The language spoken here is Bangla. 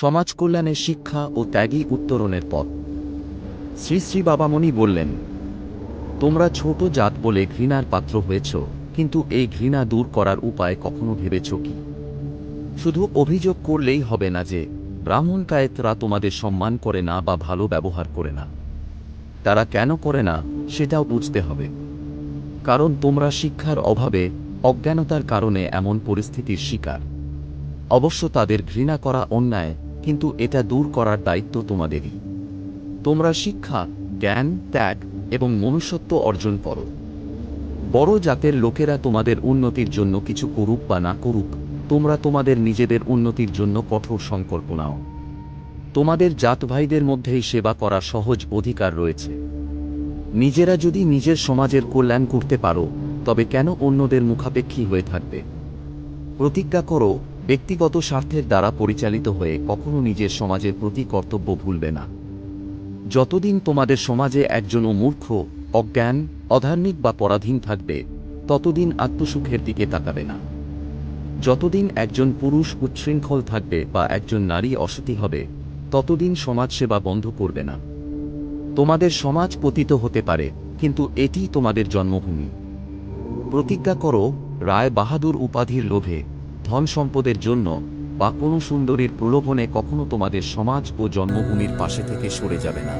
সমাজ কল্যাণের শিক্ষা ও ত্যাগী উত্তরণের পথ। শ্রী শ্রী বাবামণি বললেন, তোমরা ছোট জাত বলে ঘৃণার পাত্র হয়েছ, কিন্তু এই ঘৃণা দূর করার উপায় কখনো ভেবেছ কি? শুধু অভিযোগ করলেই হবে না যে, ব্রাহ্মণ কায়েতরা তোমাদের সম্মান করে না বা ভালো ব্যবহার করে না। তারা কেন করে না, সেটাও বুঝতে হবে। কারণ তোমরা শিক্ষার অভাবে অজ্ঞানতার কারণে এমন পরিস্থিতির শিকার। অবশ্য তাদের ঘৃণা করা অন্যায় কিন্তু এটা দূর করার দায়িত্ব তোমাদেরই। তোমরা শিক্ষা, জ্ঞান, ত্যাগ এবং মনুষ্যত্ব অর্জন করো। বড় জাতের লোকেরা তোমাদের উন্নতির জন্য কিছু করুক বা না করুক, তোমরা তোমাদের নিজেদের উন্নতির জন্য কঠোর সংকল্প নাও। তোমাদের জাত ভাইদের মধ্যেই সেবা করা সহজ অধিকার রয়েছে। নিজেরা যদি নিজের সমাজের কল্যাণ করতে পারো, তবে কেন অন্যদের মুখাপেক্ষী হয়ে থাকবে? প্রতিজ্ঞা করো ব্যক্তিগত স্বার্থের দ্বারা পরিচালিত হয়ে কখনো নিজের সমাজের প্রতি কর্তব্য ভুলবে না। যতদিন তোমাদের সমাজে একজনও মূর্খ, অজ্ঞান, অধার্মিক বা পরাধীন থাকবে, ততদিন আত্মসুখের দিকে তাকাবে না। যতদিন একজন পুরুষ উচ্ছৃঙ্খল থাকবে বা একজন নারী অসতী হবে, ততদিন সমাজসেবা বন্ধ করবে না। তোমাদের সমাজ পতিত হতে পারে, কিন্তু এটি তোমাদের জন্মভূমি। প্রতিজ্ঞা করো, রায় বাহাদুর উপাধির লোভে ধন সম্পদের জন্য বা কোনো সুন্দরীর প্রলোভনে কখনো তোমাদের সমাজ ও জন্মভূমির পাশে থেকে সরে যাবে না।